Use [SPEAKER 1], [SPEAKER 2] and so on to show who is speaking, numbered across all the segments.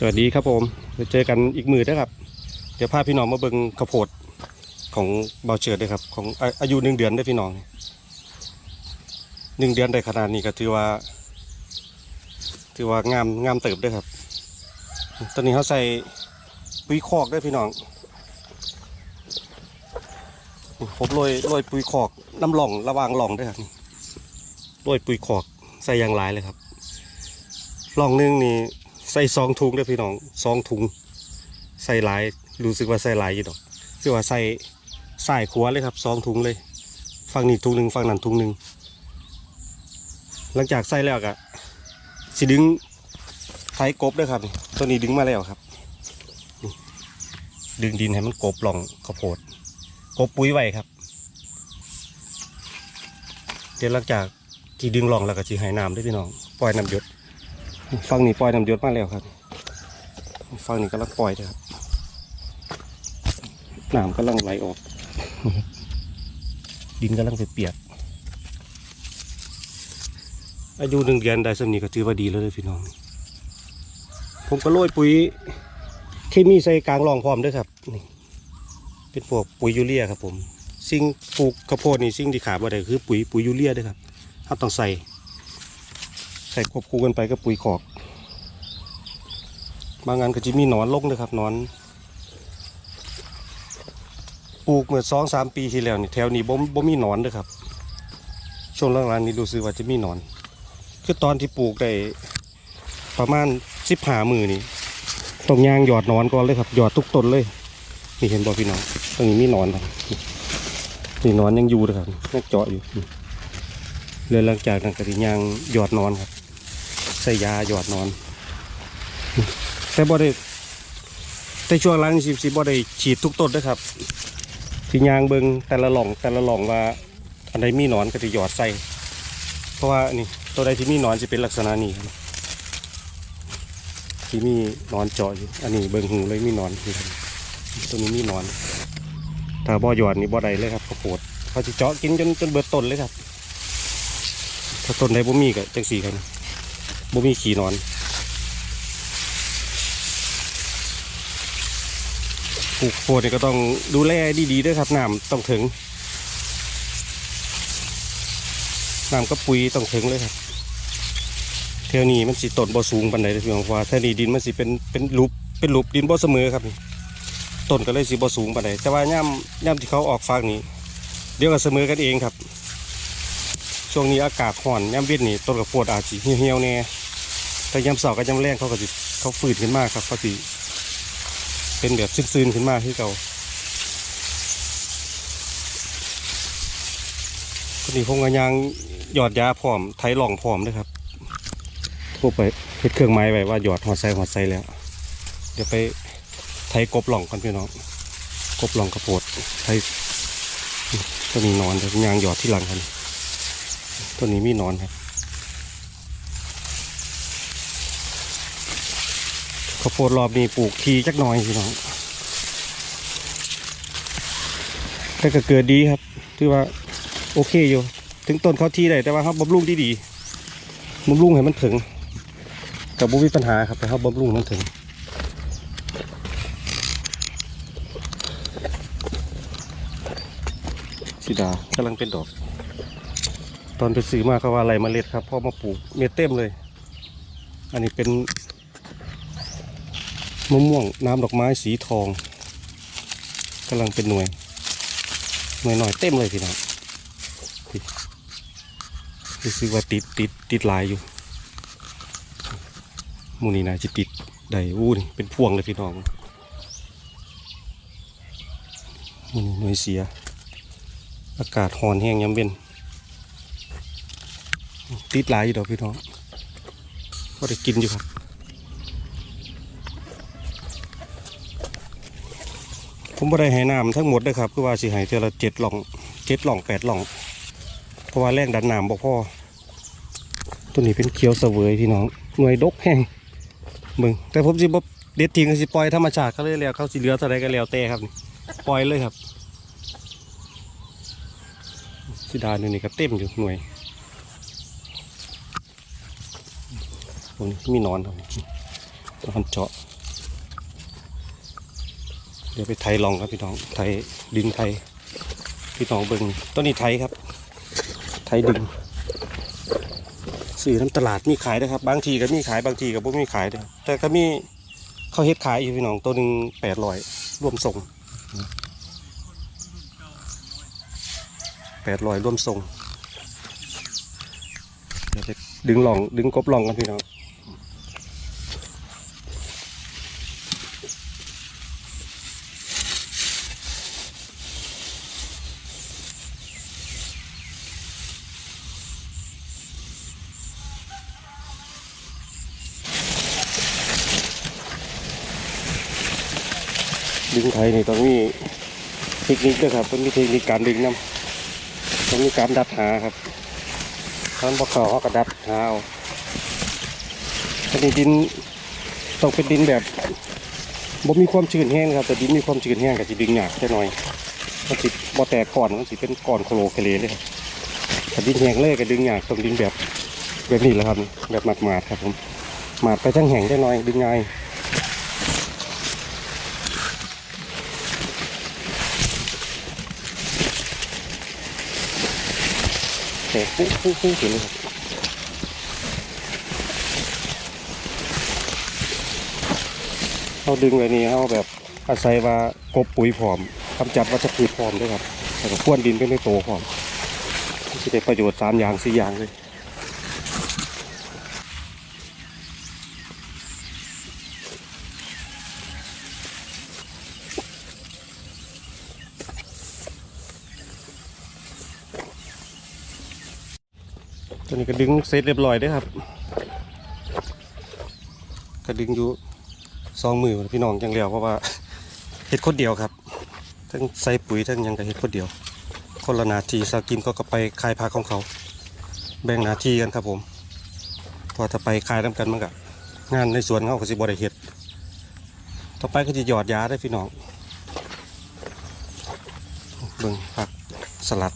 [SPEAKER 1] สวัสดีครับผมเดี๋ยวเจอกันอีกมือนะครับ เดี๋ยวพาพี่น้องมาเบิ่งข้าวโพดของเบาเฉิดด้วยครับ ของอาอายุหนึ่งเดือนได้พี่น้องหนึ่งเดือนได้ขนาดนี้ก็ถือว่า ถือว่างามงามเติบด้วยครับ ตอนนี้เขาใส่ปุ๋ยคอกได้พี่น้องผมโรยโรยปุ๋ยคอกน้ำหล่องระวางหล่องด้วยครับโรยปุ๋ยคอกใส่อยางหลายเลยครับหล่องนึงนี่ ใส่สองถุงเด้อพี่น้องสองถุงใส่หลายรู้สึกว่าใส่หลายอยู่ดอกคือว่าใส่ใส่ขัวเลยครับสองถุงเลย ฝั่งนี้ถุงหนึ่งฝั่งนั้นถุงหนึ่งหลังจากใส่แล้วก็สิดึงไถกบด้วยครับตัวนี้ดึงมาแล้วครับ ดึงดินให้มันกบลองข้าโพดกบปุ๋ยไว้ครับ เดี๋ยวหลังจากที่ดึงลองแล้วก็จีให้น้ำด้วยพี่น้องปล่อยน้ำหยด ฟังนี่ปล่อยน้ำหยศมาแล้วครับฟังนี่กำลังปล่อยเลยครับน้ำกำลังไหลออก ดินกำลังเปียกอายุหนึ่งเดือนได้สำนีก็ถือว่าดีแล้วเลยพี่น้อง ผมก็โรยปุ๋ยเคมีใส่กลางรองพร้อมด้วยครับนี่เป็นพวกปุ๋ยยูเรียครับผม สิ่งปลูกข้าวโพดนี่สิ่งที่ขาดบ่ได้คือปุ๋ยปุ๋ยยูเรียด้วยครับถ้าต้องใส่ ส่ควบคู่กันไปกับปุ๋ยขอก บางงานก็จะมีหนอนลงนะครับหนอน ปลูกเมื่อสองสามปีที่แล้วนี่แถวนี้บ่มบ่มีหนอนเลยครับ ช่วงหลังๆนี้ดูสึกว่าจะมีหนอน คือตอนที่ปลูกได้ประมาณสิบหามือนี่ต้องยางหยอดหนอนก่อนเลยครับหยอดทุกต้นเลยนี่เห็นบ่พี่น้องตรงนี้มีหนอนครับนี่หนอนยังอยู่เลยครับยังเจาะอยู่เลยหลังจากนั้นก็ยางหยอดนอนครับ ส่ยาหยอดนอน แต่บ่ได้แต่ช่วงหลังสิบสิบ่ได้ฉีดทุกต้นนะครับที่ยางเบิงแต่ละหล่องแต่ละหล่องว่าอันใดมีหนอนก็จะหยอดใส่เพราะว่านี่ตัวใดที่มีหนอนจะเป็นลักษณะนี้ครับที่มีหนอนเจาะอยู่ อันนี้เบิงหูเลยมีหนอนตัวนี้มีหนอน ถ้าบ่อหยอดนี่บ่ได้เลยครับข้าวโพดเขาจะเจาะกินจนจนเบิดต้นเลยครับ ถ้าต้นใดบ่มีก็จังสี่ครับ บ่มีขี่นอนปลูกโพดนี่ก็ต้องดูแลดีๆด้วยครับน้ำต้องถึงน้ำก็ปุ๋ยต้องถึงเลยครับเท่านี้มันสิต้นบ่สูงปันใดเลยพี่น้องเพราะว่าแท่านี้ดินมันสิเป็นเป็นรูปเป็นรูปดินบ่เสมอครับต้นก็เลยสิบ่สูงปันใดแต่ว่าย่ำย่ำที่เขาออกฟางนี้ เดี๋ยวก็เสมอกันเองครับ ช่วงนี้อากาศร้อนย่ำเวียนนี่ต้นกระโพดอาจสิเหี่ยวๆแน่ แต่ยามเสาร์กับยามแรงเขาก็จะเขาฝืนขึ้นมากครับเขาสิเป็นแบบซึนๆขึ้นมาที่เขาคนนี้คงกระยางหยอดยาพร้อมไถหล่องพร้อมด้วยครับพวกไปเฮ็ดเครื่องไม้ไว้ว่าหยอดหัวไส้หัวไส้แล้ว เดี๋ยวไปไถกบหล่องกันพี่น้องกบหล่องกระโปดไถตัวนี้นอนเดี๋ยางหยอดที่หลังกันตัวนี้มีนอนครับ ข้าวโพดรอบนี้ปลูกทีจักหน่อยพี่น้องแต่ก็เกิดดีครับถือว่าโอเคอยู่ ถึงต้นเขาทีได้แต่ว่าเขาบำรุงที่ดีบำรุงให้มันถึง กับบุมีปัญหาครับแต่เขาบำรุงมันถึงสีดากำลังเป็นดอก ตอนไปซื้อมาเขาว่าอะไรเมล็ดครับพอมาปลูกเม็ดเต็มเลย อันนี้เป็น มะม่วงน้ำดอกไม้สีทองกำลังเป็นหน่วย หน่วยหน่อยเต็มเลยพี่น้องนี่รู้สึกว่าติดติดติดหลายอยู่มูนี่นะจะติดได้อู้นี่เป็นพวงเลยพี่น้องหมูนี่หน่วยเสีย อากาศหอนแห้งย้ำเว้นติดหลายอยู่ดอกพี่น้องก็ได้กินอยู่ครับ ผมบ่ได้ให้น้ำทั้งหมดนะครับคือว่าสิให้เท่าละเจ็ดหล่องเจ็ดหล่องแปดหล่อง เพราะว่าแรงดันน้ำบ่พอตัวนี้เป็นเขียวเสวยพี่น้องหน่วยดกแห้งมึงแต่ผมสิบ่เด็ดทิ้งสิปล่อยธรรมชาติเขาเลยแล้วเขาสิเหลือเท่าไรก็แล้วแต่ครับปล่อยเลยครับสิดาเนี่ยนี่ก็เต็มอยู่หน่วยตรงนี้มีนอนครับมันเจาะ เดี๋ยวไปไทยลองครับพี่น้อง ไทยดินไทย พี่น้องเบิงต้นนี้ไทยครับ ไทยดินซื้อน้ำตลาดมีขายนะครับ บางทีก็มีขายบางทีก็บ่มีขายนะครับแต่ก็มีเขาเฮ็ดขายอยู่พี่น้องตัวหนึ่งแปดร้อยรวมส่งแปดร้อยรวมส่งเดี๋ยวไปดึงหลองดึงกบหลองกันพี่น้อง ดึงไทยนี่ต้องมีเทคนิคด้วยครับต้องมีเทคนิคการดึงน้ำต้องมีการดัดหาครับตอนบกเขาเขาก็ดัดหาเอาอันนี้ดินต้องเป็นดินแบบบ่มีความชื้นแห้งครับแต่ดินมีความชื้นแห้งก็จะดึงยากแค่น้อยมันสิบ่แตกก่อนมันสิเป็นก้อนโคลเคเลเลยครับดินแห้งเลยก็ดึงยากต้องดินแบบแบบนี้แหละครับแบบหมาดๆครับผมหมาดไปทั้งแห้งได้น้อยดึงง่าย ตกปุ๊บปุ๊บปุ๊บเห็นเลยครับเราดึงไว้นี่เราแบบอาศัยว่ากบปุ๋ยพร้อมกำจัดวัชพืชพร้อมด้วยครับแล้วก็พ่วนดินไปในโตพร้อมที่ได้ประโยชน์สามอย่างสี่อย่างเลย ตัวนี้ก็ดึงเสร็จเรียบร้อยด้ครับ ก็ดึงอยู่สองมือพี่น้องจังเลียวเพราะว่าเห็ดคนเดียวครับ ทั้งใส่ปุ๋ยทั้งยังกับเห็ดคนเดียว คนละหนาทีสากินก็ก็ไปคายพักของเขา แบ่งหนาทีกันครับผมพอถ้าไปคายน้ำกันมันก็งานในสวนเขาก็สิบริเห็ดต่อไปก็จะหยอดยาได้พี่น้องเบิ่งผักสลัด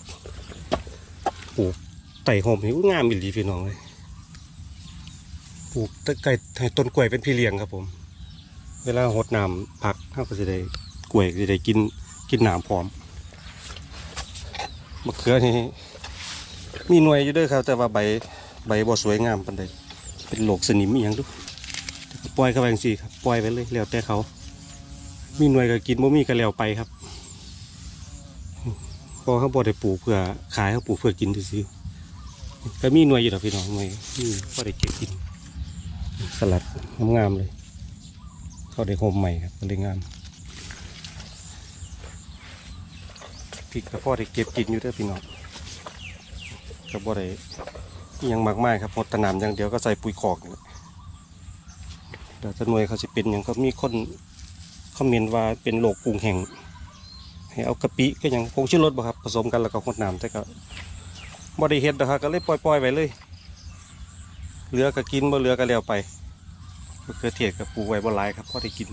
[SPEAKER 1] ปลูก ไต่หอมหิวงามอีหลีพี่น้องเลยปลูกตะไก่ให้ต้นกล้วยเป็นพี่เลี้ยงครับผม เวลาหดน้ำผักเขาก็จะได้กล้วยก็จะได้กินกินน้ำพร้อมมะเขือนี่มีหน่วยอยู่ด้วยครับ แต่ว่าใบใบบ่สวยงามปานใดเป็นโรคสนิมอย่างดูกปล่อยเข้าไปจังสีครับปล่อยไปเลยแล้วแต่เขา มีหน่วยก็กินบ่มีก็แล้วไปครับเพอเขาบ่ได้ปลูกเพื่อขายเขาปลูกเพื่อกินซื่อๆ ก็มีหน่วยอยู่ดอกพี่น้องหน่วยนี่พอได้เก็บกิน สลัดงามๆเลย เขาได้โฮมใหม่ครับก็เลยงามพริกกระพาะได้เก็บกินอยู่เด้อพี่น้องกระเพาได้ยังมากมายครับหมดตะนามอย่างเดียวก็ใส่ปุ๋ยคอกนี่แหละเดี๋ยวจะนวยเขาจะเป็นอย่างก็มีคนคอมเมนต์ว่าเป็นโรคปรุงแห้งให้เอากะปิก็ยังผงชูรสบ่ครับผสมกันแล้วก็หดน้ำแต่ก็ บ่ได้เฮ็ดนะครับก็เลยปล่อยๆไว้เลย เหลือก็กินบ่เหลือก็แล้วไปมะเขือเทศกับปูไว้บนไลายครับพอได้กิน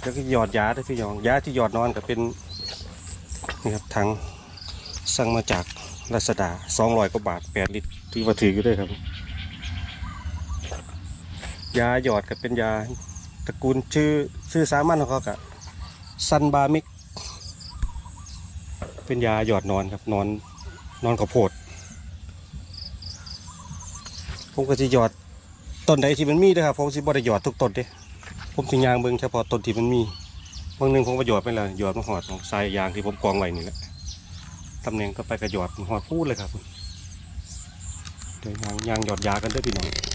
[SPEAKER 1] แล้วก็หยอดยาได้พี่ยองยาที่หยอดนอนก็เป็นนี่ครับถังสั่งมาจากรัศดาสองร้อยกว่าบาทแปดลิตรที่มาถืออยู่ด้วยครับ ยาหยอดก็เป็นยาตระกูลชื่อชื่อสามัญของเขากะซันบามิก เป็นยาหยอดนอนครับนอน นอนข้าวโพดผมก็จะหยอดต้นใดที่มันมีด้วยครับผมสิบ่ได้หยอดทุกต้นเด้ผมสิยางเบิ่งเฉพาะต้นที่มันมีบางหนึงผมก็หยอดไปแล้วหยอดมาหอดของทรายยางที่ผมกองไว้นี่แหละตำแหน่งก็ไปกระหยอดหอดพูดเลยครับเดี๋ยวยางยางหยอดยากันด้อพี่น้อง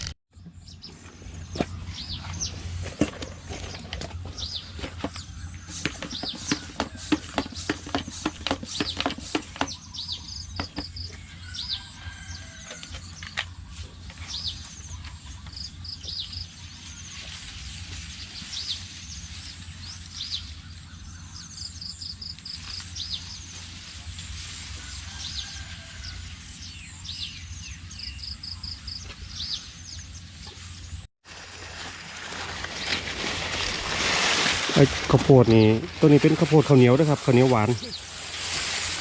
[SPEAKER 1] อ้ข้าวโพดนี่ตัวนี้เป็นข้าวโพดข้าวเหนียวนะครับข้าวเหนียวหวาน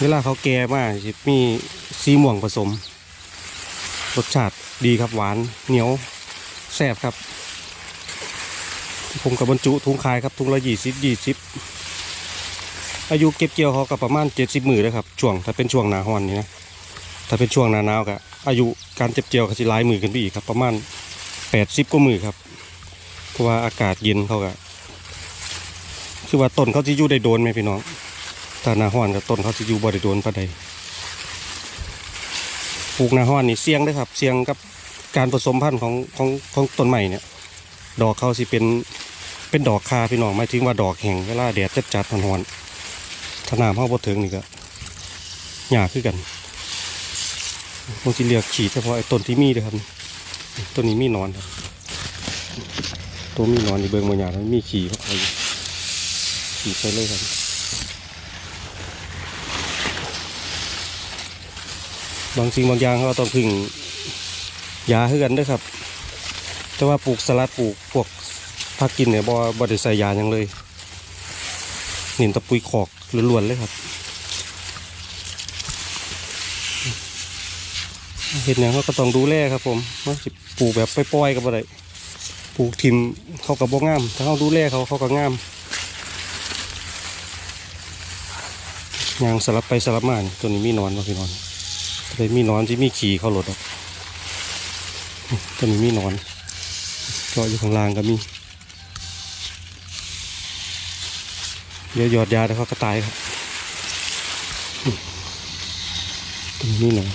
[SPEAKER 1] เวลาเขาแก่มากมีสีม่วงผสมรสชาติดีครับหวานเหนียวแซ่บครับ ผมกับบรรจุถุงขายครับถุงละยี่สิบยี่สิบอายุเก็บเกี่ยวเขาก็ประมาณเจ็ดสิบมือเลยครับช่วงถ้าเป็นช่วงหนาฮ้อนนี่นะถ้าเป็นช่วงหนาหนาวก็อายุการเก็บเกี่ยวก็สิหลายมือขึ้นไปอีกครับ ประมาณแปดสิบกว่ามือครับเพราะว่าอากาศเย็นเขาก็ คือว่าต้นเขาจะอยู่ได้โดนไหมพี่น้องถ้าหนาฮ้อนกับต้นเขาจะอยู่บ่ได้โดนปานใดปลูกหนาฮ้อนนี่เสี่ยงเด้วยครับ เสี่ยงกับการผสมพันธุ์ของของของต้นใหม่เนี่ย ดอกเขาสิเป็นเป็นดอกคาพี่น้องหมายถึงว่าดอกแห้งเวลาแดดจัดจัดๆร้อนๆถ้าน้ำเข้าบ่ถึงนี่ก็หยาขึ้นกันผมจะเลือกฉีดเฉพาะไอ้ต้นที่มีเลยครับต้นนี้มีนอนครับตัวมีนอนนี่เบิ่งบางอย่างมันมีขี่เขาเอาอยู่ ขี่ใส่เลยครับบางสิ่งบางอย่างเขาต้องพึ่งยาคือกันด้วยครับ แต่ว่าปลูกสลัดปลูกพวกผักกินเนี่ยบ่บ่ได้ใส่ยาหยังเลยเน้นตะปุยขอกล้วนๆเลยครับเห็ดหยังเขาก็ต้องดูแลครับผมว่าสิปลูกแบบปล่อยๆก็บ่ได้ปลูกทิมเขาก็บ่งาม ถ้าเขาดูแลเขาเขาก็งาม ยางสลับไปสลับมานี่ตัวนี้มีนอนบ่พี่นอนเลยมีนอนที่มีขี่เขาหลดออกตัวนี้มีนอนเจาะอยู่ข้างล่างก็มีเดี๋ยวหยอดยาแล้วเขาก็ตายครับตรงนี้หน่อย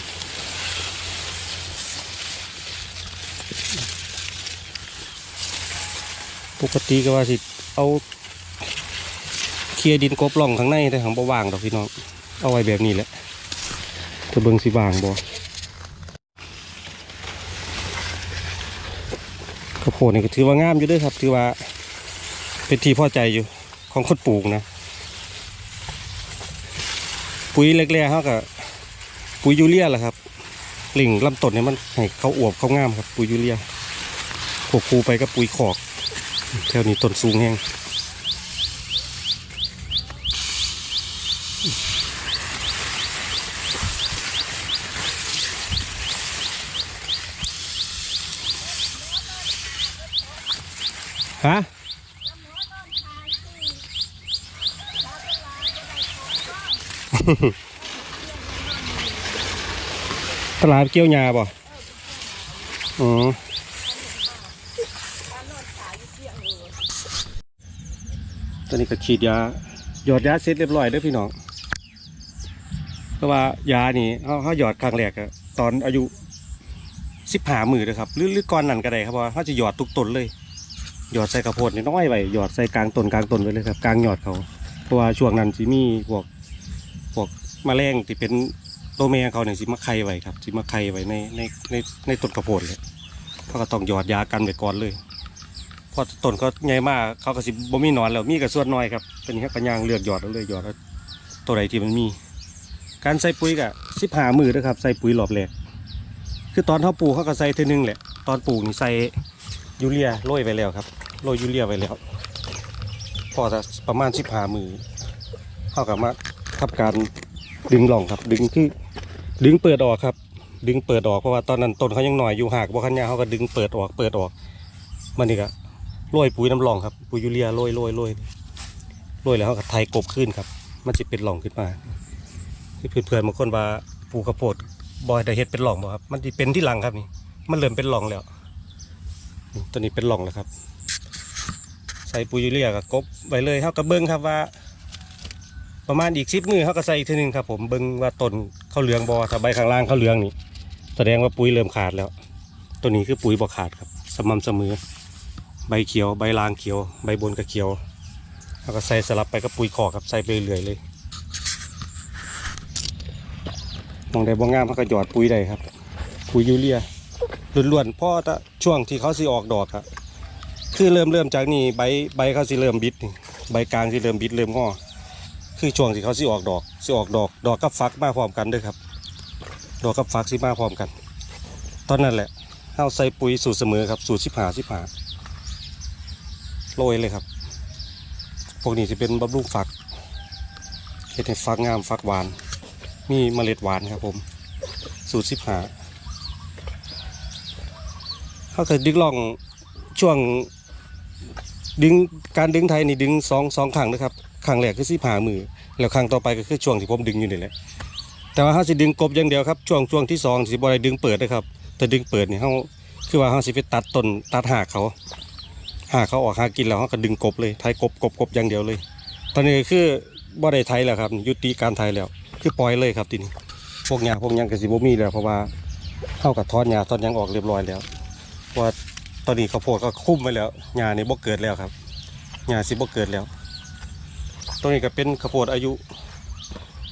[SPEAKER 1] ปกติก็ว่าสิ เอา ลียดินกบล่องข้างในแต่ของบ่ว่างดอกพี่น้อง เอาไว้แบบนี้แหละจะเบิ่งสิว่างบ่ข้าวโพดนี่ก็ถือว่างามอยู่ด้วยครับ ถือว่า เป็นที่พอใจอยู่ของคนปลูกนะ ปุ๋ยเล็กๆเขากับปุ๋ยยูเรียแหละครับหลิงลำต้นเนี่ยมันให้เขาอวบเขางามครับ ปุ๋ยยูเรียควบคู่ไปกับปุ๋ยขอกแถวนี้ต้นสูงแห้ง ฮะตลาดเกี่ยวยาบ่อ๋อตอนนี้ก็ฉีดยาหยอดยาเสร็จเรียบร้อยเด้อพี่น้อง เพราะว่ายานี่เขาเขาหยอดครั้งแรกอะตอนอายุสิบหามือเลยครับหรือหรือก่อนนั่นก็ได้ครับว่าเขาจะหยอดทุกต้นเลย หยอดใส่กระโพดน้อยไว้หยอดใส่กลางต้นกลางต้นไว้เลยครับกลางหยอดเขาเพราะว่าช่วงนั้นสิมีพวกพวกมแมลงที่เป็นตัวแม่เขาเนี่ยสิมาไข่ไว้ครับสิมาไข่ไว้ในในในในต้นกระโพดเลยเขาก็ต้องหยอดยากันไว้ก่อนเลยเพอต้นเขาใหญ่มากเขาก็สิบ่มีหนอนแล้วมีกับส่วนน้อยครับเป็นแค่ปัญญางเลือกหยอดเอาเลยหยอดเอาตัวใดที่มันมี การใส่ปุ๋ยกับสิบหามือนะครับใส่ปุ๋ยหลอบแรกคือตอนเขาปลูกเขาก็ใส่ท่านึงแหละตอนปลูกนี่ใส่ยูเรียโรยไปแล้วครับ โรยยูเรียไปแล้ว พอจะประมาณสิบหามือเขากับมาทำการดึงหล่องครับ ดึงคือดึงเปิดออกครับ ดึงเปิดออกเพราะว่าตอนนั้นต้นเขายังหน่อยอยู่หากบ่คันยาเขาก็ดึงเปิดออกเปิดออกมันนี่ก็โรยปุ๋ยน้ำหล่องครับปุ๋ยยูเรียโรยโรยโรยโรยแล้วเขาก็ไทยกบขึ้นครับ มันจะเป็นหล่องขึ้นมาที่เพื่อนๆบางคนว่าปูกข้าวโพดบอยได้เฮ็ดเป็นหล่องบ่ครับมันจะเป็นที่หลังครับนี่มันเริ่มเป็นหล่องแล้ว ตัวนี้เป็นหล่องแล้วครับ ส่ปุ๋ยยูเรียกับกบไว้เลยเขาก็เบิ้งครับว่า ประมาณอีกสิบมือเขาก็ใส่อีกทีหนึงครับผมเบิ้งว่าต้นเขาเหลืองบอถ้าใบข้างล่างเขาเหลืองนี่แสดงว่าปุ๋ยเริ่มขาดแล้ว ตัวนี้คือปุ๋ยบ่ขาดครับ สม่ำเสมอ ใบเขียวใบลางเขียว ใบบนก็เขียวแล้วก็ใส่สลับไปกับปุ๋ยขอกครับใส่ไปเรื่อยๆเลยมองได้บ่งามเขาก็หยอดปุ๋ยได้ครับ ปุ๋ยยูเรียล้วนๆเพราะช่วงที่เขาสิออกดอกครับ คือเริ่มเริ่มจากนี่ใบใบเขาสิเริ่มบิดนี่ใบกลางสิเริ่มบิดเริ่มงอคือช่วงที่เขาสิออกดอกสิออกดอก ดอกกับฟักมาพร้อมกันด้วยครับ ดอกกับฟักสิมาพร้อมกัน ตอนนั้นแหละเอาใส่ปุ๋ยสูตรเสมอครับสูตรสิบหาสิบหาโรยเลยครับพวกนี้จะเป็นบำรุงฟักเห็ดให้ฟักงามฟักหวาน มีเมล็ดหวานครับผม สูตรสิบหาเขาเคยดึกลองช่วง ดึงการดึงไทยนี่ดึงสองสองครั้งนะครับครั้งแรกคือสิบหามือแล้วครั้งต่อไปก็คือช่วงที่ผมดึงอยู่นี่แหละแต่ว่าเขาสิดึงกบอย่างเดียวครับช่วงช่วงที่สองสิบ่ได้ดึงเปิดนะครับแต่ดึงเปิดนี่เขาคือว่าเขาสิไปตัดต้นตัดหากเขาหากเขาออกหากินแล้วเขาก็ดึงกบเลยไทยกบกบกบอย่างเดียวเลย ตอนนี้คือบ่ได้ไทยแล้วครับ ยุติการไทยแล้ว คือปล่อยเลยครับทีนี้พวกหญ้าพวกยังก็สิบ่มีแล้วเพราะว่าเข้ากับทอดหญ้าทอดยังออกเรียบร้อยแล้วว่า ตอนนี้ข้าวโพดก็คุ้มไว้แล้วหญ้านี่บ่เกิดแล้วครับหญ้าสิบ่เกิดแล้วตรงนี้ก็เป็นข้าวโพดอายุ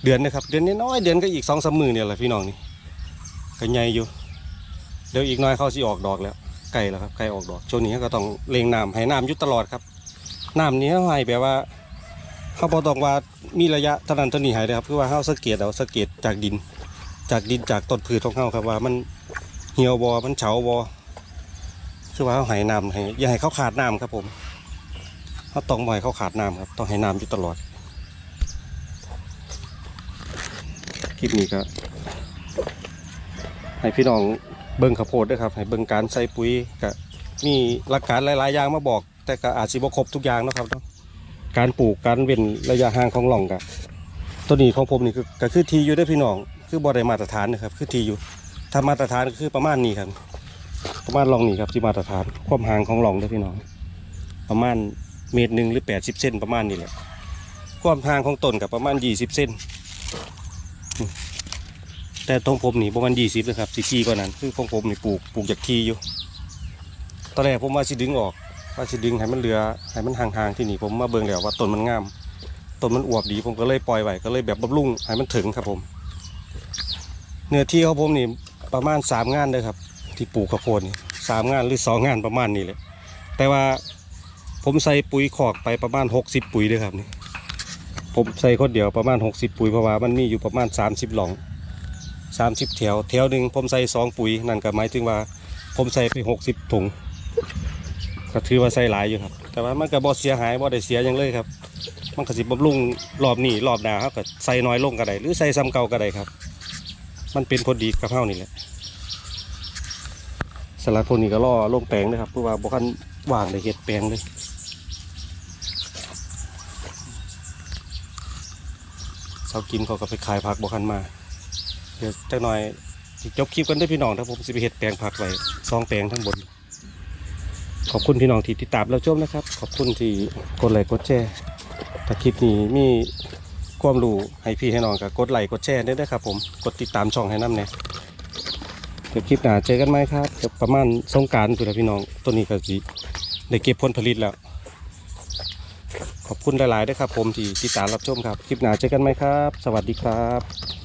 [SPEAKER 1] เดือนนะครับ เดือนน้อยเดือนก็อีกสองสามมือเนี่ยแหละพี่น้องนี่ก็ใหญ่อยู่ เดี๋ยวอีกน้อยเขาสิออกดอกแล้วใกล้แล้วครับใกล้ออกดอกช่วงนี้ก็ต้องเลงน้ำให้น้ำยุดตลอดครับน้ำนี้เขาให้แบบว่าเขาบอกต้องว่ามีระยะเท่านั้นเท่านี้หายเลยครับคือว่าเขาสังเกตเอาสังเกตจากดิน จากดินจากต้นพืชของเขาครับว่ามันเหี่ยวบอมันเฉาบอ คือว่าเขาให้น้ำให้อย่าให้เขาขาดน้ำครับผมเขาต้องบ่ให้เขาขาดน้ำครับ ต้องให้น้ำอยู่ตลอด คลิปนี้ก็ให้พี่น้องเบิ่งข้าวโพดด้วยครับ ให้เบิ่งการใส่ปุ๋ยก็มีหลักการหลาย ๆ อย่างมาบอก แต่ก็อาจจะบ่ครบทุกอย่างนะครับเนาะการปลูกการเว้นระยะห่างของหล่องกะตัวนี้ของผมนี่คือก็คือทีอยู่ได้พี่น้อง คือบ่ได้มาตรฐานนะครับ คือทีอยู่ถ้ามาตรฐานคือประมาณนี้ครับ ประมาณลองนี้ครับที่มาตรฐานความห่างของลองได้อพี่น้อง ประมาณเมตรหนึ่งหรือแปดสิบเซนประมาณนี้แหละความห่างของต้นกับประมาณยี่สิบเซนแต่ตรงผมนี่ประมาณยี่สิบนะครับสี่ทีกว่านั้น คือของผมนี่ปลูกปลูกจากทีอยู่ตอนแรกผมว่าสิดึงออกว่าสิดึงให้มันเหลือให้มันห่างๆที่นี่ผมมาเบิ่งแล้วว่าต้นมันงามต้นมันอวบดีผมก็เลยปล่อยไว้ก็เลยแบบบำรุงให้มันถึงครับผม เนื้อที่ของผมนี่ประมาณสามงานเลยครับ ที่ปลูกข้าวโพดนี่สามงานหรือสองงานประมาณนี้เลยแต่ว่าผมใส่ปุ๋ยขอกไปประมาณหกสิบปุ๋ยเลยครับนี่ผมใส่คนเดียวประมาณหกสิบปุ๋ยเพราะว่ามันมีอยู่ประมาณสามสิบหลองสามสิบแถวแถวหนึ่งผมใส่สองปุ๋ยนั่นก็หมายถึงว่า ผมใส่ไปหกสิบถุงก็ถือว่าใส่หลายอยู่ครับ แต่ว่ามันก็บ่เสียหายบ่ได้เสียยังเลยครับ มันก็สิบำรุงรอบนี้รอบหน้าครับก็ใส่น้อยลงก็ได้หรือใส่ซ้ำเก่าก็ได้ครับ มันเป็นผลดีกับเฮานี่แหละ สลัดพวกนี้ก็ล่อลงแปลงนะครับเพราะว่าบ่คันว่างได้เฮ็ดแปลงเลยเสากินเขาก็ไปขายผักบ่คันมา เดี๋ยวจักหน่อยจบคลิปกันเด้พี่น้องถ้าผมสิไปเฮ็ดแปลงผักไว้สองแปลงทั้งบน ขอบคุณพี่น้องที่ติดตามเราชมนะครับ ขอบคุณที่กดไลค์กดแชร์ถ้าคลิปนี้มีความรู้ให้พี่ให้น้องก็กดไลค์กดแชร์ได้ด้วยครับผมกดติดตามช่องให้น้ำเนี่ย เดี๋ยวคลิปหน้าเจอกันไหมครับเดี๋ยวประมาณสงกรารพี่พี่น้องตัวนี้ก็สิได้เก็บผลผลิตแล้ว ขอบคุณหลายๆด้วยครับ ผมที่ติดตามรับชมครับ คลิปหน้าเจอกันไหมครับ สวัสดีครับ